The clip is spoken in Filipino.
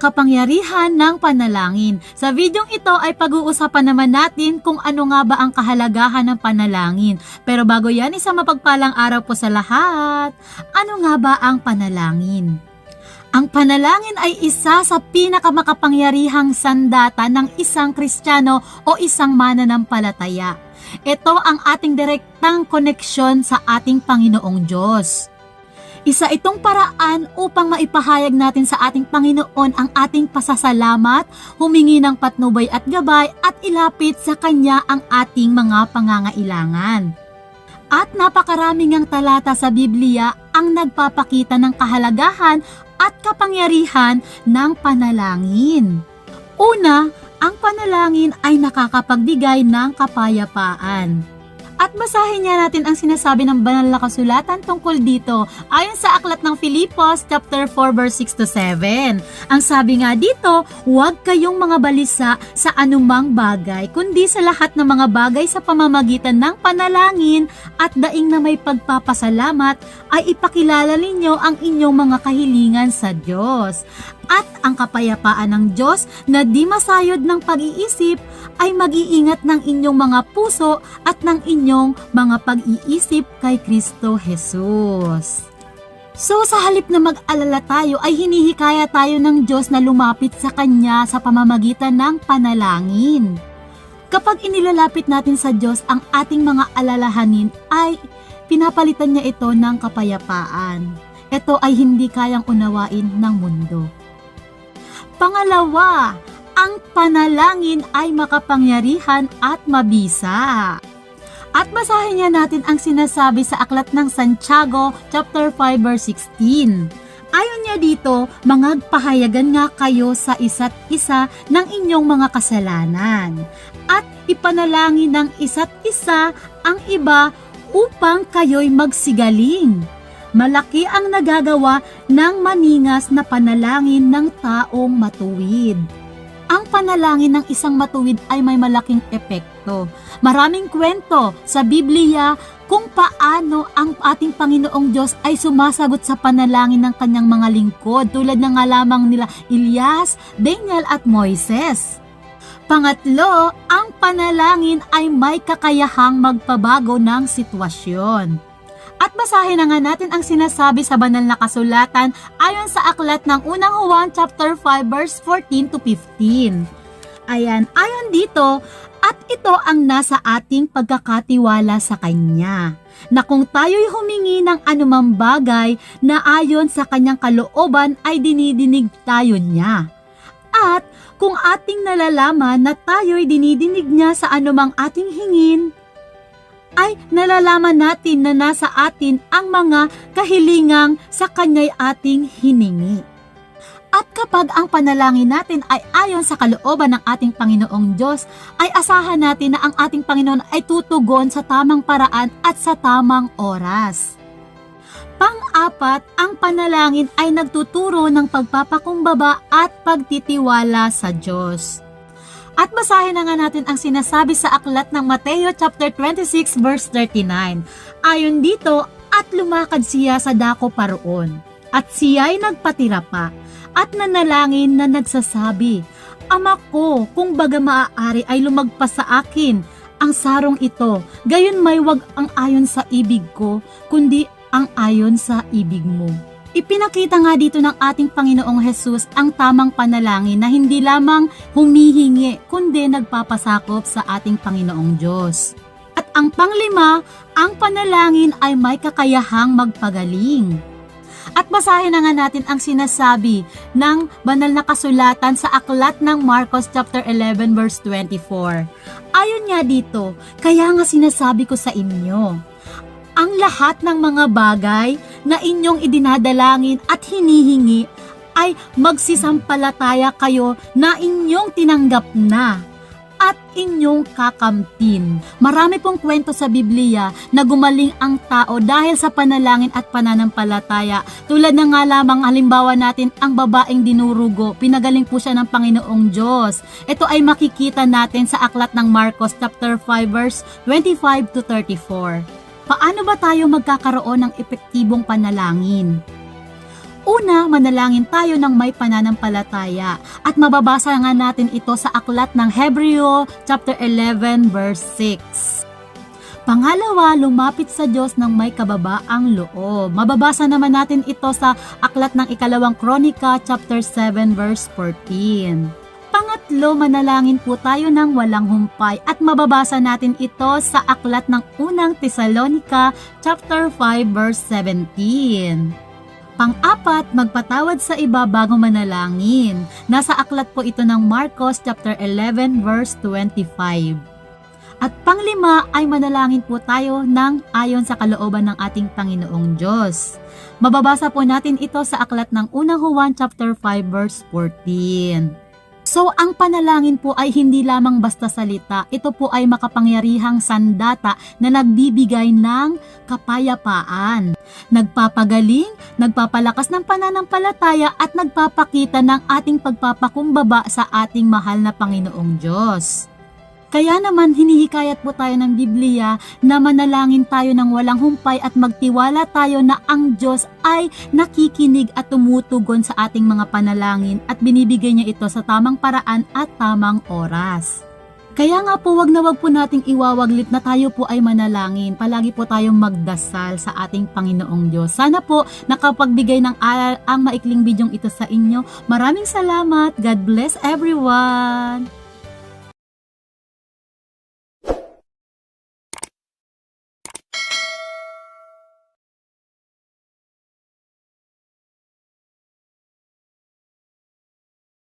kapangyarihan ng panalangin. Sa videong ito ay pag-uusapan naman natin kung ano nga ba ang kahalagahan ng panalangin. Pero bago yan, isang mapagpalang araw po sa lahat. Ano nga ba ang panalangin? Ang panalangin ay isa sa pinakamakapangyarihang sandata ng isang Kristiyano o isang mananampalataya. Ito ang ating direktang koneksyon sa ating Panginoong Diyos. Isa itong paraan upang maipahayag natin sa ating Panginoon ang ating pasasalamat, humingi ng patnubay at gabay at ilapit sa Kanya ang ating mga pangangailangan. At napakaraming ang talata sa Biblia ang nagpapakita ng kahalagahan at kapangyarihan ng panalangin. Una, ang panalangin ay nakakapagbigay ng kapayapaan. At basahin niya natin ang sinasabi ng banal na kasulatan tungkol dito ayon sa aklat ng Filipos chapter 4 verse 6 to 7. Ang sabi nga dito, huwag kayong mga balisa sa anumang bagay, kundi sa lahat ng mga bagay sa pamamagitan ng panalangin at daing na may pagpapasalamat ay ipakilala ninyo ang inyong mga kahilingan sa Diyos. At ang kapayapaan ng Diyos na di masayod ng pag-iisip ay mag-iingat ng inyong mga puso at ng inyong mga pag-iisip kay Kristo Jesus. So sa halip na mag-alala tayo ay hinihikaya tayo ng Diyos na lumapit sa Kanya sa pamamagitan ng panalangin. Kapag inilalapit natin sa Diyos ang ating mga alalahanin ay pinapalitan niya ito ng kapayapaan. Ito ay hindi kayang unawain ng mundo. Pangalawa, ang panalangin ay makapangyarihan at mabisa. At basahin niya natin ang sinasabi sa aklat ng Santiago chapter 5 verse 16. Ayon niya dito, mangagpahayagan nga kayo sa isa't isa ng inyong mga kasalanan at ipanalangin ng isa't isa ang iba upang kayo'y magsigaling. Malaki ang nagagawa ng maningas na panalangin ng taong matuwid. Ang panalangin ng isang matuwid ay may malaking epekto. Maraming kwento sa Biblia kung paano ang ating Panginoong Diyos ay sumasagot sa panalangin ng kanyang mga lingkod tulad ng nga lamang nila Elias, Daniel at Moises. Pangatlo, ang panalangin ay may kakayahang magpabago ng sitwasyon. At basahin na nga natin ang sinasabi sa banal na kasulatan ayon sa aklat ng unang Juan chapter 5 verse 14 to 15. Ayan, ayon dito, at ito ang nasa ating pagkakatiwala sa Kanya, na kung tayo'y humingi ng anumang bagay na ayon sa Kanyang kalooban ay dinidinig tayo niya. At kung ating nalalaman na tayo'y dinidinig niya sa anumang ating hingin, ay nalalaman natin na nasa atin ang mga kahilingang sa kanya'y ating hiningi. At kapag ang panalangin natin ay ayon sa kalooban ng ating Panginoong Diyos, ay asahan natin na ang ating Panginoon ay tutugon sa tamang paraan at sa tamang oras. Pang-apat, ang panalangin ay nagtuturo ng pagpapakumbaba at pagtitiwala sa Diyos. At basahin na nga natin ang sinasabi sa aklat ng Mateo chapter 26 verse 39. Ayon dito, at lumakad siya sa dako paroon. At siya'y nagpatira pa at nanalangin na nagsasabi, Ama ko, kung baga maaari ay lumagpas sa akin ang sarong ito, gayon may wag ang ayon sa ibig ko, kundi ang ayon sa ibig mo. Ipinakita nga dito ng ating Panginoong Hesus ang tamang panalangin na hindi lamang humihingi kundi nagpapasakop sa ating Panginoong Diyos. At ang panglima, ang panalangin ay may kakayahang magpagaling. At basahin na nga natin ang sinasabi ng banal na kasulatan sa aklat ng Marcos chapter 11 verse 24. Ayon nga dito, kaya nga sinasabi ko sa inyo, ang lahat ng mga bagay na inyong idinadalangin at hinihingi ay magsisampalataya kayo na inyong tinanggap na inyong kakamtin. Marami pong kwento sa Biblia na gumaling ang tao dahil sa panalangin at pananampalataya. Tulad na nga lamang halimbawa natin ang babaeng dinurugo, pinagaling po siya ng Panginoong Diyos. Ito ay makikita natin sa aklat ng Marcos chapter 5 verse 25 to 34. Paano ba tayo magkakaroon ng epektibong panalangin? Una, manalangin tayo ng may pananampalataya at mababasa nga natin ito sa aklat ng Hebreo chapter 11 verse 6. Pangalawa, lumapit sa Diyos ng may kababaang loob. Mababasa naman natin ito sa aklat ng ikalawang kronika chapter 7 verse 14. Pangatlo, manalangin po tayo ng walang humpay at mababasa natin ito sa aklat ng unang Tesalonika chapter 5 verse 17. Pang-apat, magpatawad sa iba bago manalangin. Nasa aklat po ito ng Marcos chapter 11 verse 25. At panglima ay manalangin po tayo ng ayon sa kalooban ng ating Panginoong Diyos. Mababasa po natin ito sa aklat ng unang Juan chapter 5 verse 14. So, ang panalangin po ay hindi lamang basta salita. Ito po ay makapangyarihang sandata na nagbibigay ng kapayapaan. Nagpapagaling, nagpapalakas ng pananampalataya at nagpapakita ng ating pagpapakumbaba sa ating mahal na Panginoong Diyos. Kaya naman hinihikayat po tayo ng Biblia na manalangin tayo ng walang humpay at magtiwala tayo na ang Diyos ay nakikinig at tumutugon sa ating mga panalangin at binibigay niya ito sa tamang paraan at tamang oras. Kaya nga po wag na wag po nating iwawaglit na tayo po ay manalangin. Palagi po tayong magdasal sa ating Panginoong Diyos. Sana po nakapagbigay ng aral ang maikling bidyong ito sa inyo. Maraming salamat. God bless everyone.